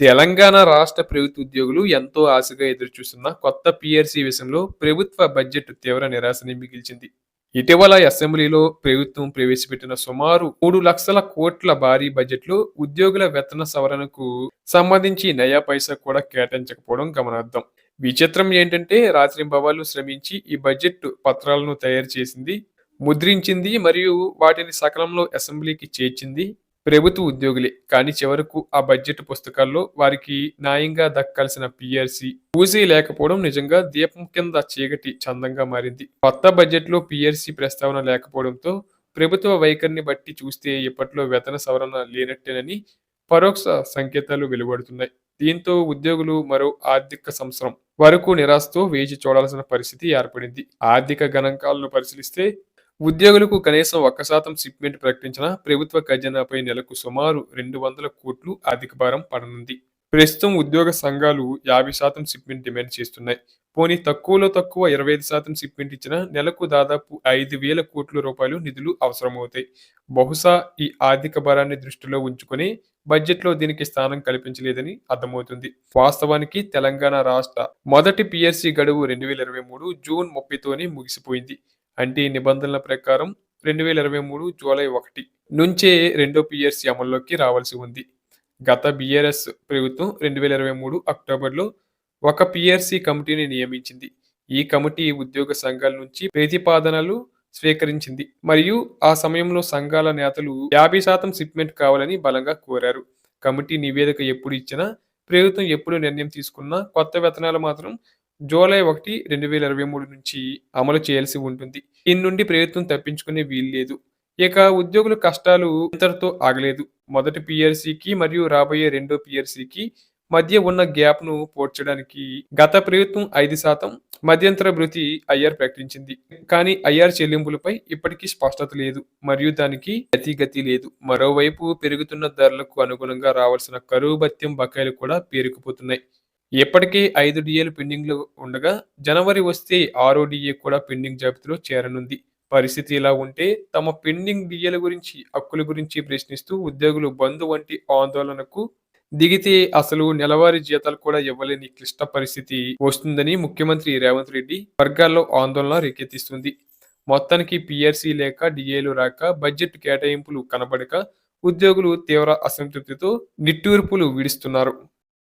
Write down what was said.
తెలంగాణ రాష్ట్ర ప్రభుత్వ ఉద్యోగులు ఎంతో ఆశగా ఎదురుచూస్తున్న కొత్త పిఆర్సీ విషయంలో ప్రభుత్వ బడ్జెట్ తీవ్ర నిరాశని మిగిల్చింది. ఇటీవల అసెంబ్లీలో ప్రభుత్వం ప్రవేశపెట్టిన సుమారు మూడు లక్షల కోట్ల భారీ బడ్జెట్లో ఉద్యోగుల వేతన సవరణకు సంబంధించి నయా పైసా కూడా కేటాయించకపోవడం గమనార్థం విచిత్రం ఏంటంటే రాత్రింబవాళ్ళు శ్రమించి ఈ బడ్జెట్ పత్రాలను తయారు చేసింది ముద్రించింది మరియు వాటిని సకాలంలో అసెంబ్లీకి చేర్చింది ప్రభుత్వ ఉద్యోగులే. కానీ చివరకు ఆ బడ్జెట్ పుస్తకాల్లో వారికి న్యాయంగా దక్కాల్సిన పిఆర్సీ పూజీ లేకపోవడం నిజంగా దీపం కింద చీకటి చందంగా మారింది. కొత్త బడ్జెట్లో పిఆర్సీ ప్రస్తావన లేకపోవడంతో ప్రభుత్వ వైఖరిని బట్టి చూస్తే ఇప్పట్లో వేతన సవరణ లేనట్టేనని పరోక్ష సంకేతాలు వెలువడుతున్నాయి. దీంతో ఉద్యోగులు మరో ఆర్థిక సంవత్సరం వరకు నిరాశతో వేచి చూడాల్సిన పరిస్థితి ఏర్పడింది. ఆర్థిక గణాంకాలను పరిశీలిస్తే ఉద్యోగులకు కనీసం ఒక్క శాతం షిప్మెంట్ ప్రకటించిన ప్రభుత్వ ఖజానాపై నెలకు సుమారు రెండు వందల కోట్లు ఆర్థిక భారం పడనుంది. ప్రస్తుతం ఉద్యోగ సంఘాలు యాభై శాతం షిప్మెంట్ డిమాండ్ చేస్తున్నాయి. పోనీ తక్కువలో తక్కువ ఇరవై ఐదు శాతం షిప్మెంట్ ఇచ్చిన నెలకు దాదాపు ఐదు వేల కోట్ల రూపాయలు నిధులు అవసరమవుతాయి. బహుశా ఈ ఆర్థిక భారాన్ని దృష్టిలో ఉంచుకొని బడ్జెట్లో దీనికి స్థానం కల్పించలేదని అర్థమవుతుంది. వాస్తవానికి తెలంగాణ రాష్ట్ర మొదటి పిఎస్సి గడువు రెండు వేల ఇరవై మూడు జూన్ ముప్పైతోనే ముగిసిపోయింది. అంటే ఈ నిబంధనల ప్రకారం రెండు వేల ఇరవై మూడు జూలై ఒకటి నుంచే రెండో పిఎస్సి అమల్లోకి రావాల్సి ఉంది. గత బిఆర్ఎస్ ప్రభుత్వం రెండు వేల ఇరవై మూడు అక్టోబర్లో ఒక పిఆర్సి కమిటీని నియమించింది. ఈ కమిటీ ఉద్యోగ సంఘాల నుంచి ప్రతిపాదనలు స్వీకరించింది. మరియు ఆ సమయంలో సంఘాల నేతలు యాభై శాతం షిప్మెంట్ కావాలని బలంగా కోరారు. కమిటీ నివేదిక ఎప్పుడు ఇచ్చినా ప్రభుత్వం ఎప్పుడు నిర్ణయం తీసుకున్నా కొత్త వేతనాలు మాత్రం జూలై ఒకటి రెండు వేల ఇరవై మూడు నుంచి అమలు చేయాల్సి ఉంటుంది. దీని నుండి ప్రభుత్వం తప్పించుకునే వీల్లేదు ఇక ఉద్యోగుల కష్టాలు ఇంతటితో ఆగలేదు. మొదటి పిఆర్సీకి మరియు రాబోయే రెండో పిఆర్సీకి మధ్య ఉన్న గ్యాప్ను పోడ్చడానికి గత ప్రభుత్వం ఐదు శాతం మధ్యంతర భృతి ఐఆర్ ప్రకటించింది. కానీ ఐఆర్ చెల్లింపులపై ఇప్పటికీ స్పష్టత లేదు. మరియు దానికి గతి లేదు. మరోవైపు పెరుగుతున్న ధరలకు అనుగుణంగా రావాల్సిన కరువు భత్యం బకాయిలు కూడా పేరుకుపోతున్నాయి. ఇప్పటికే ఐదు డిఏలు పెండింగ్లు ఉండగా జనవరి వస్తే ఆరో డిఏ కూడా పెండింగ్ జాబితాలో చేరనుంది. పరిస్థితి ఇలా ఉంటే తమ పెండింగ్ డిఏల గురించి హక్కుల గురించి ప్రశ్నిస్తూ ఉద్యోగులు బంధు వంటి ఆందోళనకు దిగితే అసలు నెలవారీ జీతాలు కూడా ఇవ్వలేని క్లిష్ట పరిస్థితి వస్తుందని ముఖ్యమంత్రి రేవంత్ రెడ్డి వర్గాల్లో ఆందోళన రేకెత్తిస్తుంది. మొత్తానికి పిఆర్సీ లేక డిఏలు రాక బడ్జెట్ కేటాయింపులు కనబడక ఉద్యోగులు తీవ్ర అసంతృప్తితో నిట్టూర్పులు విడుస్తున్నారు.